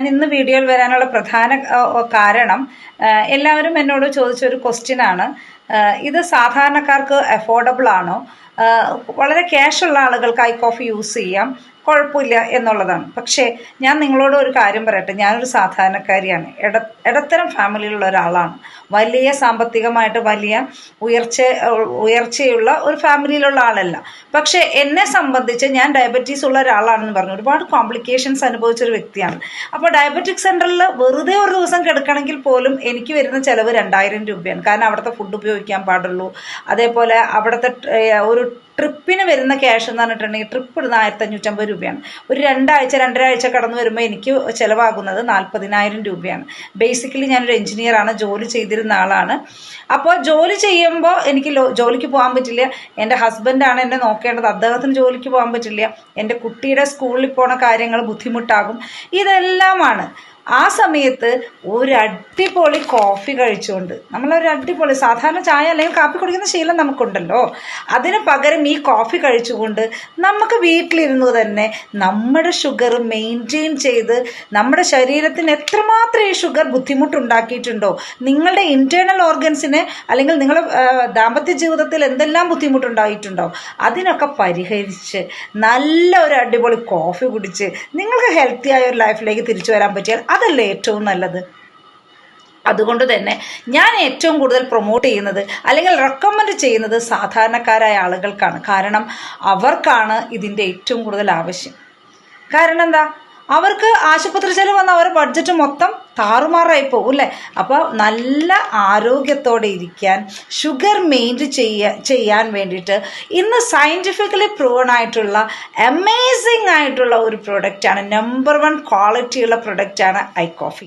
ഞാൻ ഇന്ന് വീഡിയോയിൽ വരാനുള്ള പ്രധാന കാരണം എല്ലാവരും എന്നോട് ചോദിച്ച ഒരു ക്വസ്റ്റ്യൻ ആണ് ഇത് സാധാരണക്കാർക്ക് അഫോർഡബിൾ ആണോ? വളരെ ക്യാഷുള്ള ആളുകൾക്ക് ഐ കോഫി യൂസ് ചെയ്യാം. കുഴപ്പമില്ല എന്നുള്ളതാണ്. പക്ഷേ ഞാൻ നിങ്ങളോട് ഒരു കാര്യം പറയട്ടെ. ഞാനൊരു സാധാരണക്കാരിയാണ്. ഇട ഇടത്തരം ഫാമിലിയിലുള്ള ഒരാളാണ്. വലിയ സാമ്പത്തികമായിട്ട് വലിയ ഉയർച്ച ഉയർച്ചയുള്ള ഒരു ഫാമിലിയിലുള്ള ആളല്ല. പക്ഷേ എന്നെ സംബന്ധിച്ച് ഞാൻ ഡയബറ്റീസ് ഉള്ള ഒരാളാണെന്ന് പറഞ്ഞു. ഒരുപാട് കോംപ്ലിക്കേഷൻസ് അനുഭവിച്ചൊരു വ്യക്തിയാണ്. അപ്പോൾ ഡയബറ്റിക് സെന്ററിൽ വെറുതെ ഒരു ദിവസം കിടക്കണമെങ്കിൽ പോലും എനിക്ക് വരുന്ന ചിലവ് രണ്ടായിരം രൂപയാണ്. കാരണം അവിടുത്തെ ഫുഡ് ഉപയോഗിക്കാൻ പാടുള്ളൂ. അതേപോലെ അവിടുത്തെ ഏഹ്, ഒരു ട്രിപ്പിന് വരുന്ന ക്യാഷ് എന്ന് പറഞ്ഞിട്ടുണ്ടെങ്കിൽ ട്രിപ്പ് ഇടുന്ന ആയിരത്തി അഞ്ഞൂറ്റമ്പത് രൂപയാണ്. ഒരു രണ്ടാഴ്ച രണ്ടരാഴ്ച കടന്നു വരുമ്പോൾ എനിക്ക് ചിലവാകുന്നത് നാൽപ്പതിനായിരം രൂപയാണ്. ബേസിക്കലി ഞാനൊരു എഞ്ചിനീയറാണ് ജോലി ചെയ്തിരുന്ന ആളാണ്. അപ്പോൾ ജോലി ചെയ്യുമ്പോൾ എനിക്ക് ജോലിക്ക് പോകാൻ പറ്റില്ല. എന്റെ ഹസ്ബൻഡാണ് എന്നെ നോക്കേണ്ടത്. അദ്ദേഹത്തിന് ജോലിക്ക് പോകാൻ പറ്റില്ല. എന്റെ കുട്ടിയുടെ സ്കൂളിൽ പോണ കാര്യങ്ങൾ ബുദ്ധിമുട്ടാകും. ഇതെല്ലാമാണ്. ആ സമയത്ത് ഒരു അടിപൊളി കോഫി കഴിച്ചുകൊണ്ട് നമ്മളൊരു അടിപൊളി സാധാരണ ചായ അല്ലെങ്കിൽ കാപ്പി കുടിക്കുന്ന ശീലം നമുക്കുണ്ടല്ലോ. അതിന് പകരം ഈ കോഫി കഴിച്ചുകൊണ്ട് നമുക്ക് വീട്ടിലിരുന്നു തന്നെ നമ്മുടെ ഷുഗർ മെയിന്റെയിൻ ചെയ്ത് നമ്മുടെ ശരീരത്തിന് എത്രമാത്രം ഈ ഷുഗർ ബുദ്ധിമുട്ടുണ്ടാക്കിയിട്ടുണ്ടോ നിങ്ങളുടെ ഇന്റേർണൽ ഓർഗൻസിന് അല്ലെങ്കിൽ നിങ്ങളുടെ ദാമ്പത്യ ജീവിതത്തിൽ എന്തെല്ലാം ബുദ്ധിമുട്ടുണ്ടായിട്ടുണ്ടോ അതിനൊക്കെ പരിഹരിച്ച് നല്ല ഒരു അടിപൊളി കോഫി കുടിച്ച് നിങ്ങൾക്ക് ഹെൽത്തി ആയ ഒരു ലൈഫിലേക്ക് തിരിച്ചു വരാൻ പറ്റിയാൽ അതല്ലേ ഏറ്റവും നല്ലത്. അതുകൊണ്ട് തന്നെ ഞാൻ ഏറ്റവും കൂടുതൽ പ്രൊമോട്ട് ചെയ്യുന്നത് അല്ലെങ്കിൽ റെക്കമെൻഡ് ചെയ്യുന്നത് സാധാരണക്കാരായ ആളുകൾക്കാണ്. കാരണം അവർക്കാണ് ഇതിന്റെ ഏറ്റവും കൂടുതൽ ആവശ്യം. കാരണം എന്താ? അവർക്ക് ആശുപത്രി ചെലവ് വന്ന അവരുടെ ബഡ്ജറ്റ് മൊത്തം താറുമാറായി പോകും അല്ലേ? അപ്പോൾ നല്ല ആരോഗ്യത്തോടെ ഇരിക്കാൻ ഷുഗർ മെയിന്റ് ചെയ്യ ചെയ്യാൻ വേണ്ടിയിട്ട് ഇന്ന് സയന്റിഫിക്കലി പ്രൂവൺ ആയിട്ടുള്ള അമേസിംഗ് ആയിട്ടുള്ള ഒരു പ്രൊഡക്റ്റാണ് നമ്പർ വൺ ക്വാളിറ്റിയുള്ള പ്രൊഡക്റ്റാണ് ഐ കോഫി.